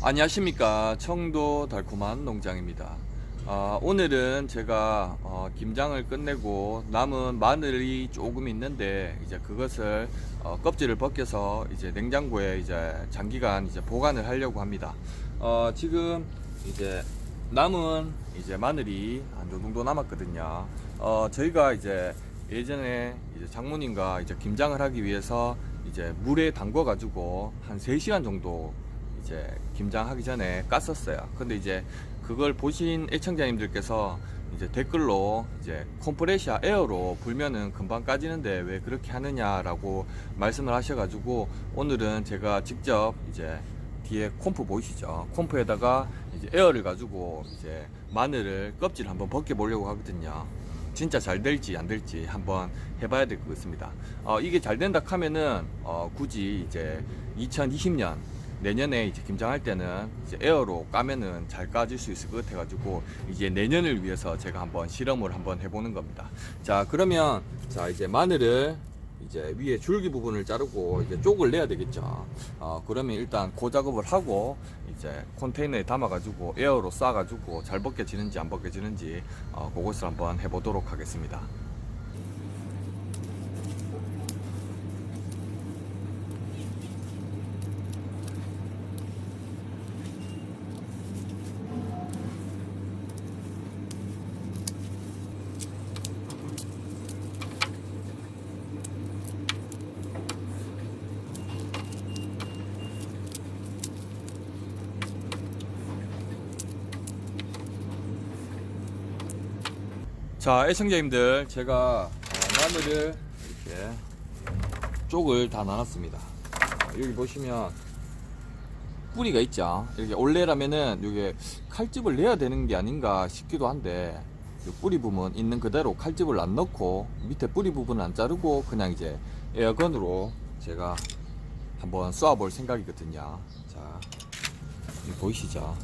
안녕하십니까. 청도 달콤한 농장입니다. 아, 오늘은 제가 어, 김장을 끝내고 남은 마늘이 조금 있는데 이제 그것을 어, 껍질을 벗겨서 이제 냉장고에 이제 장기간 이제 보관을 하려고 합니다. 어, 지금 이제 남은 이제 마늘이 한 요 정도 남았거든요. 어, 저희가 이제 예전에 이제 장모님과 이제 김장을 하기 위해서 이제 물에 담궈 가지고 한 3시간 정도 이제 김장하기 전에 깠었어요. 근데 이제 그걸 보신 애청자님들께서 이제 댓글로 이제 컴프레시아 에어로 불면은 금방 까지는데 왜 그렇게 하느냐라고 말씀을 하셔가지고 오늘은 제가 직접 이제 뒤에 콤프 보이시죠? 콤프에다가 이제 에어를 가지고 이제 마늘을 껍질 한번 벗겨 보려고 하거든요. 진짜 잘 될지 안 될지 한번 해봐야 될 것 같습니다. 어, 이게 잘 된다 하면은 어, 굳이 이제 2020년 내년에 이제 김장할 때는 이제 에어로 까면은 잘 까질 수 있을 것 같아가지고 이제 내년을 위해서 제가 한번 실험을 한번 해보는 겁니다. 자 그러면 자 이제 마늘을 이제 위에 줄기 부분을 자르고 이제 쪽을 내야 되겠죠. 어 그러면 일단 그 작업을 하고 이제 컨테이너에 담아가지고 에어로 쏴가지고 잘 벗겨지는지 안 벗겨지는지 어 그것을 한번 해보도록 하겠습니다. 자, 애청자님들, 제가 어, 마늘을 이렇게 쪽을 다 나눴습니다. 어, 여기 보시면 뿌리가 있죠. 이렇게 올레라면은 이게 칼집을 내야 되는 게 아닌가 싶기도 한데 이 뿌리 부분 있는 그대로 칼집을 안 넣고 밑에 뿌리 부분은 안 자르고 그냥 이제 에어건으로 제가 한번 쏘아볼 생각이거든요. 자, 보이시죠?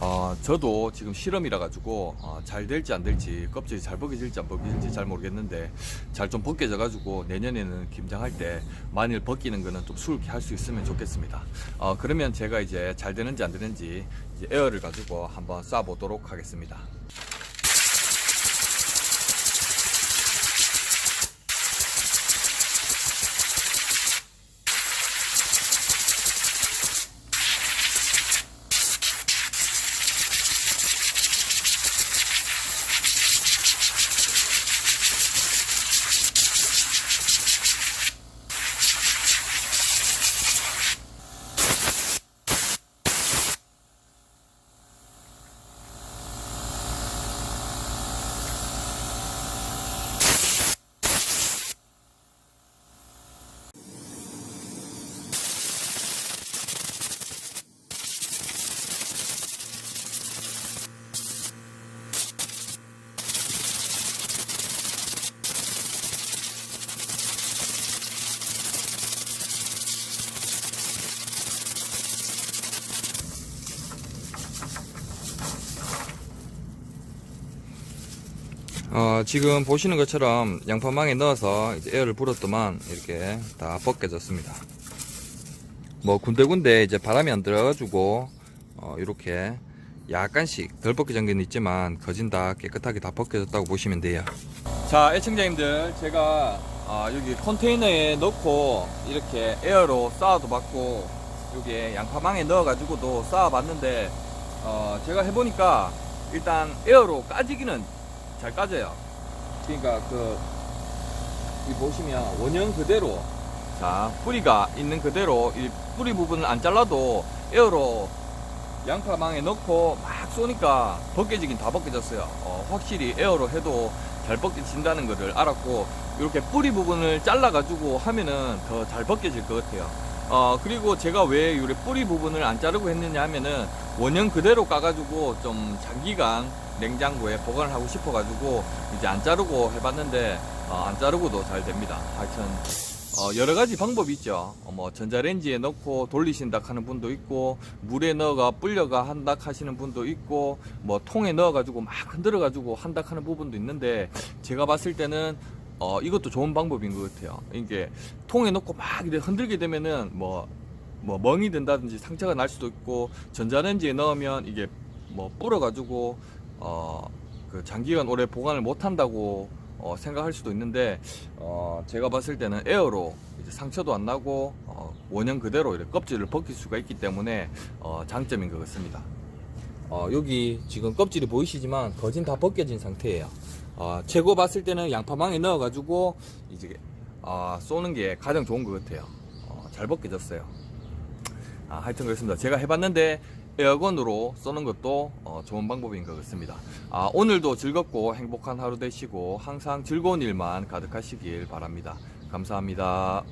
어, 저도 지금 실험이라 가지고 어, 잘 될지 안 될지 껍질이 잘 벗겨질지 안 벗겨질지 잘 모르겠는데 잘 좀 벗겨져 가지고 내년에는 김장할 때 마늘 벗기는 거는 좀 수월히 할 수 있으면 좋겠습니다. 어, 그러면 제가 이제 잘 되는지 안 되는지 이제 에어를 가지고 한번 쏴 보도록 하겠습니다. 어, 지금 보시는 것처럼 양파망에 넣어서 이제 에어를 불었더만 이렇게 다 벗겨졌습니다. 뭐 군데군데 이제 바람이 안 들어가지고 어, 이렇게 약간씩 덜 벗겨진 건 있지만 거진 다 깨끗하게 다 벗겨졌다고 보시면 돼요. 자, 애청자님들 제가 아, 여기 컨테이너에 넣고 이렇게 에어로 쌓아도 봤고 여기 양파망에 넣어가지고도 쌓아봤는데 어, 제가 해보니까 일단 에어로 까지기는 잘 까져요. 그러니까 그, 이 보시면 원형 그대로, 자, 뿌리가 있는 그대로, 이 뿌리 부분을 안 잘라도 에어로 양파망에 넣고 막 쏘니까 벗겨지긴 다 벗겨졌어요. 어, 확실히 에어로 해도 잘 벗겨진다는 것을 알았고, 이렇게 뿌리 부분을 잘라가지고 하면은 더 잘 벗겨질 것 같아요. 어, 그리고 제가 왜 이렇게 뿌리 부분을 안 자르고 했느냐 하면은 원형 그대로 까가지고 좀 장기간 냉장고에 보관을 하고 싶어가지고 이제 안 자르고 해봤는데 어, 안 자르고도 잘 됩니다. 하여튼 어, 여러 가지 방법이 있죠. 어, 뭐 전자레인지에 넣고 돌리신다 하는 분도 있고 물에 넣어가 불려가 한다 하시는 분도 있고 뭐 통에 넣어가지고 막 흔들어가지고 한다 하는 부분도 있는데 제가 봤을 때는 어, 이것도 좋은 방법인 것 같아요. 이게 통에 넣고 막 이렇게 흔들게 되면은 뭐 뭐 멍이 든다든지 상처가 날 수도 있고 전자레인지에 넣으면 이게 뭐 불어가지고 어 그 장기간 오래 보관을 못 한다고 어 생각할 수도 있는데 어 제가 봤을 때는 에어로 상처도 안 나고 어 원형 그대로 이렇게 껍질을 벗길 수가 있기 때문에 어 장점인 것 같습니다. 어, 여기 지금 껍질이 보이시지만 거진 다 벗겨진 상태예요. 어, 최고 봤을 때는 양파망에 넣어가지고 이제 아, 쏘는 게 가장 좋은 것 같아요. 어, 잘 벗겨졌어요. 아, 하여튼 그렇습니다. 제가 해봤는데 에어건으로 쏘는 것도 어, 좋은 방법인 것 같습니다. 아, 오늘도 즐겁고 행복한 하루 되시고 항상 즐거운 일만 가득하시길 바랍니다. 감사합니다.